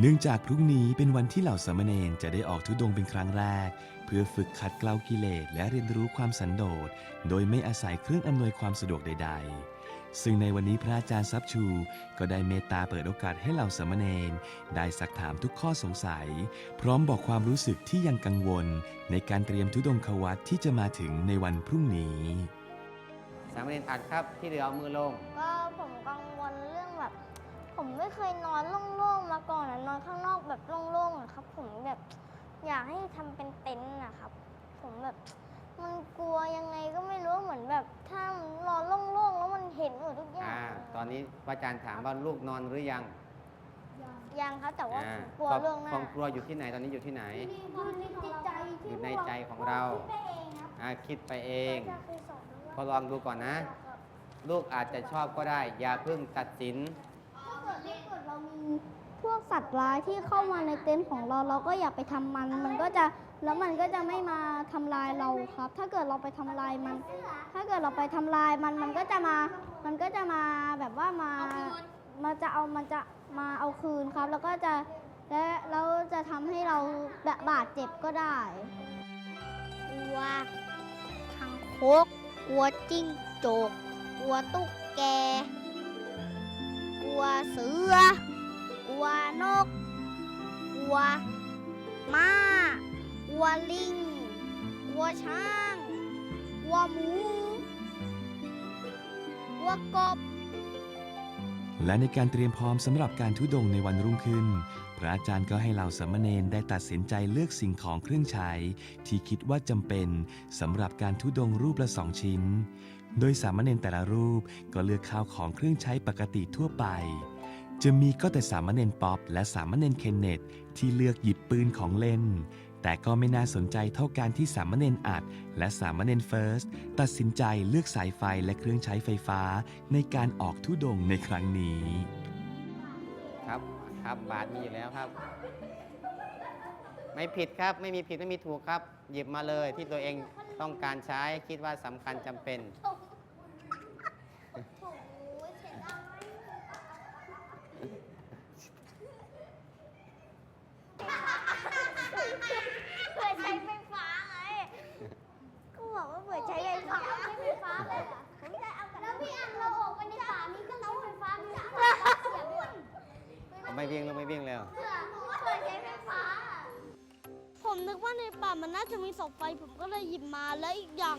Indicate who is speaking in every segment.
Speaker 1: เนื่องจากพรุ่งนี้เป็นวันที่เหล่าสามเณรจะได้ออกทุดงค์เป็นครั้งแรก เพื่อฝึกขัดเกลากิเลสและเรียนรู้ความสันโดษ โดยไม่อาศัยเครื่องอำนวยความสะดวกใด ๆ ซึ่งในวันนี้พระอาจารย์ซับชู ก็ได้เมตตาเปิดโอกาสให้เหล่าสามเณรได้สักถามทุกข้อสงสัย พร้อมบอกความรู้สึกที่ยังกังวล ในการเตรียมทุดงควัตที่จะมาถึงในวันพรุ่งนี้
Speaker 2: สามเณรอัดครับที่เหลือเอามือลง
Speaker 3: ก็ผ ผมไม่เคยนอนโล่งๆมาก่อนอะนอนข้างนอกแบบโล่งๆอะครับ ผมแบบอยากให้ทำเป็นเต็นท์นะครับ ผมแบบมันกลัวยังไงก็ไม่รู้เหมือนแบบถ้านอนโล่งๆแล้วมันเห็นหมดทุกอย่าง
Speaker 2: อ่าตอนนี้พระอาจารย์ถามว่าลูกนอนหรือยัง
Speaker 3: ยังครับแต่ว่า
Speaker 2: อ่า
Speaker 3: ผมกลัว
Speaker 2: ความ
Speaker 3: เรื่องหน้า
Speaker 2: ความกลัวอยู่ที่ไหนตอนนี้อยู่ที่ไหน
Speaker 3: อยู่ในจิตใจที่
Speaker 2: อยู่ในใจของเรา
Speaker 3: คิดไปเองครับ
Speaker 2: อ่าคิดไปเอง
Speaker 3: อาจารย์เคยสอนไว้
Speaker 2: พอ
Speaker 3: ว่า
Speaker 2: ลองดูก่อนนะ ลูกอาจจะชอบก็ได้ อย่าเพิ่งตัดสิน
Speaker 3: ถ้า เกิดถ้าเกิดเรามีพวกสัตว์ร้ายที่เข้ามาในเต็นท์ของเราเราก็อย่าไปทำมัน มันก็จะแล้วมันก็จะไม่มาทำลายเราครับ ถ้าเกิดเราไปทำลายมัน ถ้าเกิดเราไปทำลายมันมันก็จะมา มันก็จะมาแบบว่ามามาจะเอามันจะมาเอาคืนครับ แล้วก็จะและแล้วจะทำให้เราแบบบาดเจ็บก็ได้ กลัวคังคกกลัวจิ้งจกกลัวตุ๊กแก ลัวเสือกลัวนกกลัวม้ากลัวลิงกลัวช้างกลัวหมูกลัวกบ
Speaker 1: และในการเตรียมพร้อมสำหรับการทุดงในวันรุ่งขึ้น พระอาจารย์ก็ให้เหล่าสามเณรได้ตัดสินใจเลือกสิ่งของเครื่องใช้ ที่คิดว่าจำเป็นสำหรับการทุดงรูปละสองชิ้น โดยสามเณรแต่ละรูปก็เลือกข้าวของเครื่องใช้ปกติทั่วไป จะมีก็แต่สามเณรป๊อปและสามเณรเคนเนตที่เลือกหยิบปืนของเล่น แต่ก็ไม่น่าสนใจเท่าการที่สามเณรอัด และสามเณรเฟิร์สตัดสินใจเลือกสายไฟและเครื่องใช้ไฟฟ้าในการออกทุดงในครั้งนี้
Speaker 2: ครับ ครับ บาทมีอยู่แล้วครับ ไม่ผิดครับไม่มีผิดไม่มีถูกครับ หยิบมาเลยที่ตัวเองต้องการใช้คิดว่าสำคัญจำเป็น
Speaker 3: เผื่อใช้ไฟฟ้าไง ก็บอกว่าเผื่อใช้ไฟฟ้าใช้ไฟฟ้าเลยอะผมจะเอาแล้วพี่อันเราออกไปในป่านี้ก็เล้าไฟฟ้ามีเสียงด้วย
Speaker 2: ไม่วิ่งแล้วไม่วิ่งแล้ว
Speaker 3: เผื่อเผื่อใช้ไฟฟ้า
Speaker 4: ผม นึกว่าในป่ามันน่าจะมีเสาไฟผมก็เลยหยิบมาและอีกอย่าง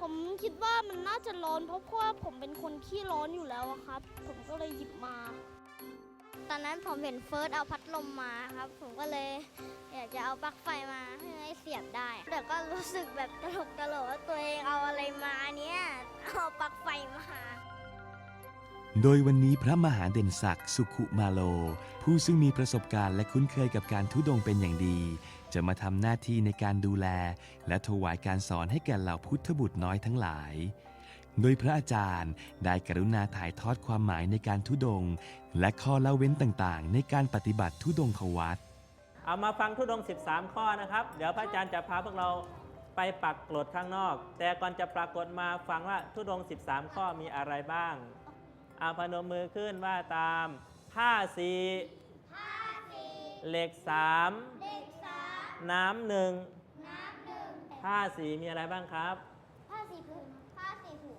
Speaker 4: ผมคิดว่ามันน่าจะร้อนเพราะว่าผมเป็นคนขี้ร้อนอยู่แล้วอะครับ ผมก็เลยหยิบมา
Speaker 3: ตอนนั้นผมเห็นเฟิร์สเอาพัดลมมาครับ ผมก็เลยอยากจะเอาปลั๊กไฟมาให้เสียบได้แต่ก็รู้สึกแบบตลกตลกว่าตัวเองเอาอะไรมาเนี่ยเอาปลั๊กไฟมา
Speaker 1: โดยวันนี้พระมหาเด่นศักดิ์สุขุมาโล ผู้ซึ่งมีประสบการณ์และคุ้นเคยกับการทุดงเป็นอย่างดี จะมาทำหน้าที่ในการดูแล และถวายการสอนให้แก่เหล่าพุทธบุตรน้อยทั้งหลาย โดยพระอาจารย์ได้กรุณาถ่ายทอดความหมายในการทุดง และข้อละเว้นต่างๆ ในการปฏิบัติทุดงควัต
Speaker 5: เอามาฟังทุดง 13 ข้อนะครับ เดี๋ยวพระอาจารย์จะพาพวกเราไปปักกรดข้างนอก แต่ก่อนจะปรากฏมาฟังว่าทุดง 13 ข้อมีอะไรบ้างอาพนมมือขึ้นว่าตามผ้าสีเหล็กสาม น้ำหนึ่งผ้าสีมีอะไรบ้างครับ
Speaker 3: ผ้าสีผืนผ้าสีผืน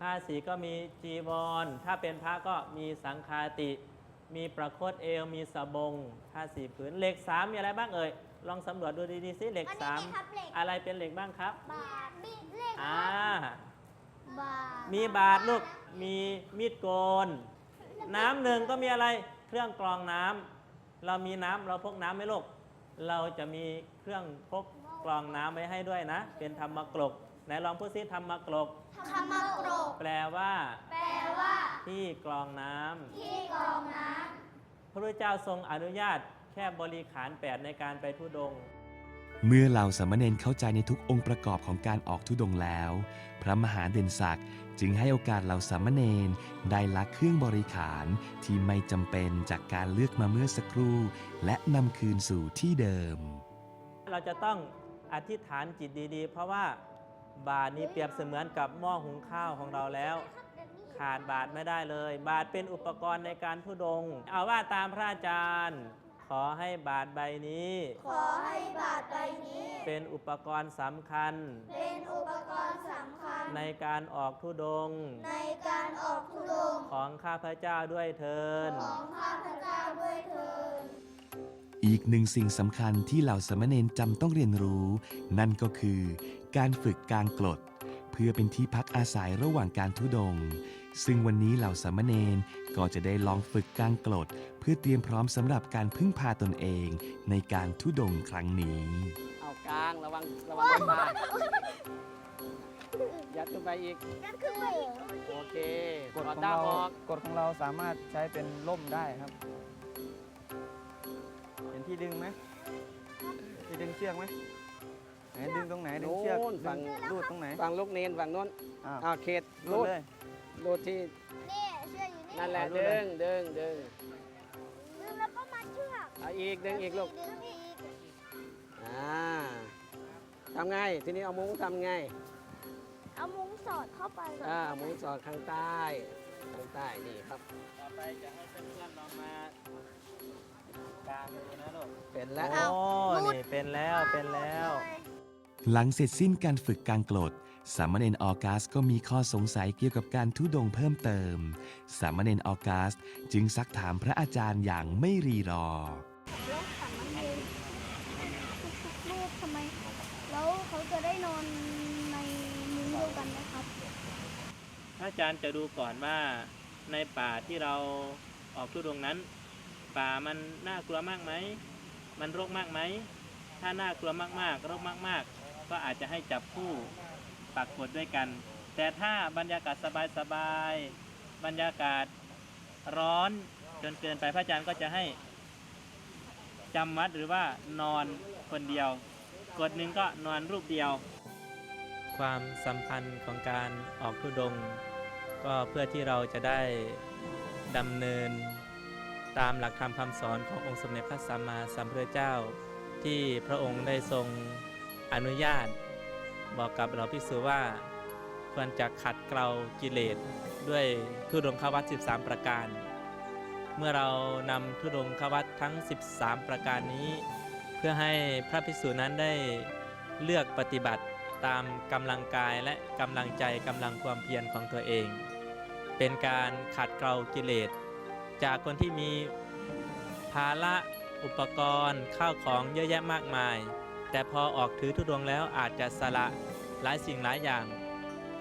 Speaker 5: ผ้าสีก็มีจีวร ถ้าเป็นพระก็มีสังฆาติ มีประคตเอว มีสบง ผ้าสีผืน เหล็กสามมีอะไรบ้างเอ่ย ลองสำรวจดูดีๆสิเหล็กสามอะไรเป็นเหล็กบ้างครับ
Speaker 3: บาทบิดเลข
Speaker 5: อ่า
Speaker 3: บาท
Speaker 5: มีบาทลูก มีมีดโกน น้ำหนึ่งก็มีอะไร เครื่องกรองน้ำ เรามีน้ำเราพกน้ำไหมลูก เราจะมีเครื่องพกกรองน้ำไว้ให้ด้วยนะ เป็นธรรมกรกไหนลองพูดซิธรรมกรก
Speaker 3: ธรรมกรก
Speaker 5: แปลว่า
Speaker 3: แปลว่า
Speaker 5: ที่กรองน้ำ
Speaker 3: ที่กรองน้
Speaker 5: พระพุทธเจ้าทรงอนุญาตแค่บริขารแปดในการไปทุดงค์
Speaker 1: เมื่อเหล่าสามเณรเข้าใจในทุกองค์ประกอบของการออกทุดงแล้ว พระมหาเด่นศักดิ์จึงให้โอกาสเหล่าสามเณรได้ลักเครื่องบริขารที่ไม่จำเป็นจากการเลือกมาเมื่อสักครู่ และนำคืนสู่ที่เดิม
Speaker 5: เราจะต้องอธิษฐานจิตดีๆ เพราะว่าบาทนี้เปรียบเสมือนกับหม้อหุงข้าวของเราแล้ว ขาดบาทไม่ได้เลย บาทเป็นอุปกรณ์ในการทุดง เอาว่าตามพระอาจารย์ อให้บาทใบนี้
Speaker 3: ขอให้บาทใบนี้
Speaker 5: เป็นอุปกรณ์สำคัญ
Speaker 3: เป็นอุปกรณ์สำคัญ
Speaker 5: ในการออกทุดงค์
Speaker 3: ในการออกทุดงค์
Speaker 5: ของข้าพเจ้าด้วยเทิน
Speaker 3: ของข้าพเจ้าด้วยเถิด
Speaker 1: อีกหนึ่งสิ่งสำคัญที่เหล่าสามเณรจำต้องเรียนรู้ นั่นก็คือ การฝึกกางกรด เพื่อเป็นที่พักอาศัยระหว่างการทุดงค์ซึ่งวันนี้เหล่าสามเณรก็จะได้ลองฝึกกางกรดเพื่อเตรียมพร้อมสำหรับการพึ่งพาตนเองในการทุดงค์ครั้งนี้
Speaker 2: เอากลางระวังระวังบนบายัดขึ้นไปอีก
Speaker 4: นั่นคือไปอีก
Speaker 2: โอเค
Speaker 6: กฎ
Speaker 2: ถ
Speaker 6: ข
Speaker 2: อ
Speaker 6: อ
Speaker 2: ด
Speaker 6: ง
Speaker 2: ด้าม
Speaker 6: เรา
Speaker 2: ออก
Speaker 6: กฎของเราสามารถใช้เป็นล่มได้ครับ เห็นที่ดึงไหมที่ดึงเชือกไหม ไหนดึงตรงไหนดึงเชือก
Speaker 2: โน่นฝั่ง
Speaker 6: ดึรูดตรงไหน
Speaker 2: ฝั่งลูกเนนฝั่งโน้น
Speaker 6: อ้าว
Speaker 2: เอาเขต
Speaker 6: รู
Speaker 2: รู
Speaker 6: ด
Speaker 2: ด
Speaker 6: เลย
Speaker 2: รูดที่
Speaker 4: นี่เชือกอยู่นี่
Speaker 2: นั่นแหละ
Speaker 6: เอารูดเล
Speaker 2: ดึ
Speaker 6: ย
Speaker 2: งดึงดึง
Speaker 4: ดึงแล้วก็มัดเชือก
Speaker 2: เอาอีกดึงอีกลูก
Speaker 4: ดึงอีก
Speaker 2: อ่าทำไงทีนี้เอามุ้งทำไง
Speaker 4: เอามุ้งสอดเข้าไปก่อน
Speaker 2: อ่ามุ้งสอดข้างใต้ข้างใต้นี่ครับ
Speaker 5: ต่อไปจะให้เพื่อนๆลองมากางดูนะลูก
Speaker 2: เป็นแล้ว
Speaker 5: โอ้นี่เป็นแล้วเป็นแล้ว
Speaker 1: หลังเสร็จสิ้นการฝึกกางกรดสามเณรออกัสก็มีข้อสงสัยเกี่ยวกับการทุดงค์เพิ่มเติม สามเณรออกัสจึงซักถามพระอาจารย์อย่างไม่รีรอ
Speaker 3: แล้วขันน้ำเย็นทุกๆรูปทำไม แล้วเขาจะได้นอนในมุ้งเดียวกันนะครับ
Speaker 5: พระอาจารย์จะดูก่อนว่าในป่าที่เราออกทุดงค์นั้น ป่ามันน่ากลัวมากไหม มันรกมากไหม ถ้าน่ากลัวมากๆรกมากๆ ก็อาจจะให้จับคู่ปักกดด้วยกัน แต่ถ้าบรรยากาศสบายๆบรรยากาศร้อนจนเกินไปพระอาจารย์ก็จะให้จำวัดหรือว่านอนคนเดียว กฎหนึ่งก็นอนรูปเดียว ความสำคัญของการออกทุดง ก็เพื่อที่เราจะได้ดำเนิน ตามหลักธรรมคำสอนขององค์สมเด็จพระสัมมาสัมพุทธเจ้า ที่พระองค์ได้ทรง อนุญาต บอกกับเราภิกษุว่า ควรจะขัดเกลากิเลสด้วยทุดงควัต13 ประการ เมื่อเรานำทุดงควัตทั้ง 13 ประการนี้ เพื่อให้พระภิกษุนั้นได้เลือกปฏิบัติตามกำลังกายและกำลังใจกำลังความเพียรของตัวเอง เป็นการขัดเกลากิเลส จากคนที่มีภาระอุปกรณ์ข้าวของเยอะแยะมากมาย แต่พอออกถือทุดงแล้วอาจจะสละหลายสิ่งหลายอย่าง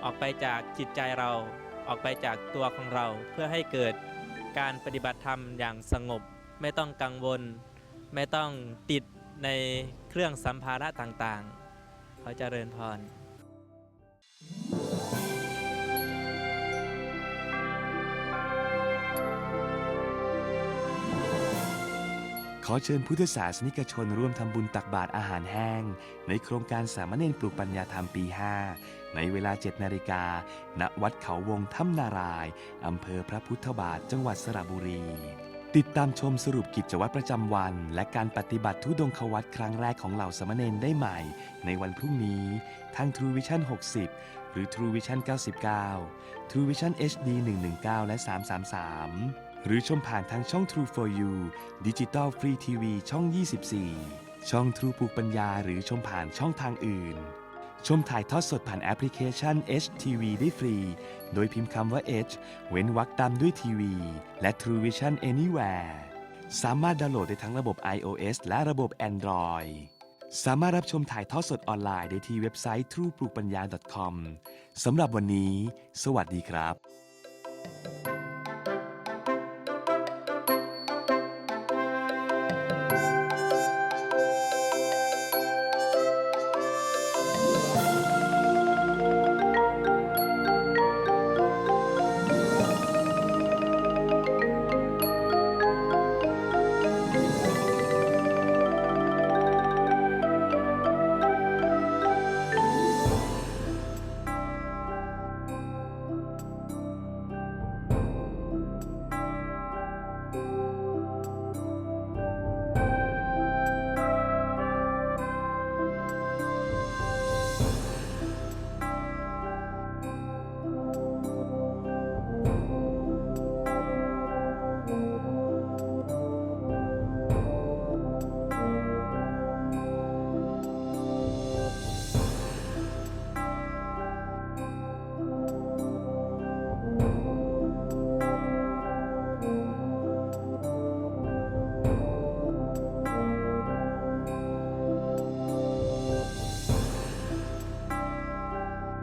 Speaker 5: ออกไปจากจิตใจเรา ออกไปจากตัวของเราเพื่อให้เกิดการปฏิบัติธรรมอย่างสงบ ไม่ต้องกังวล ไม่ต้องติดในเครื่องสัมภาระต่างๆ ขอเจริญพร
Speaker 1: อเชิญพุทธศาสนิกชนร่วมทำบุญตักบาตรอาหารแห้ง ในโครงการสามเณรปลูกปัญญาธรรมปี 5 ในเวลา 7 นาฬิกา ณ วัดเขาวงถ้ำนาราย อำเภอพระพุทธบาท จังหวัดสระบุรี ติดตามชมสรุปกิจวัตรประจำวัน และการปฏิบัติทุดงควัตครั้งแรกของเหล่าสามเณรได้ใหม่ ในวันพรุ่งนี้ทาง True Vision 60 หรือ True Vision 99 True Vision HD 119 และ 333 หรือชมผ่านทางช่อง True for You ดิจิตอลฟรีทีวีช่อง 24 ช่อง True ปูปัญญา หรือชมผ่านช่องทางอื่น ชมถ่ายทอดสดผ่านแอปพลิเคชัน HTV ได้ฟรี โดยพิมพ์คำว่า H เว้นวรรคตามด้วยทีวีและ True Vision Anywhere สามารถดาวน์โหลดได้ทั้งระบบ iOS และระบบ Android สามารถรับชมถ่ายทอดสดออนไลน์ได้ที่เว็บไซต์ true ปลูกปัญญา .com สำหรับวันนี้ สวัสดีครับ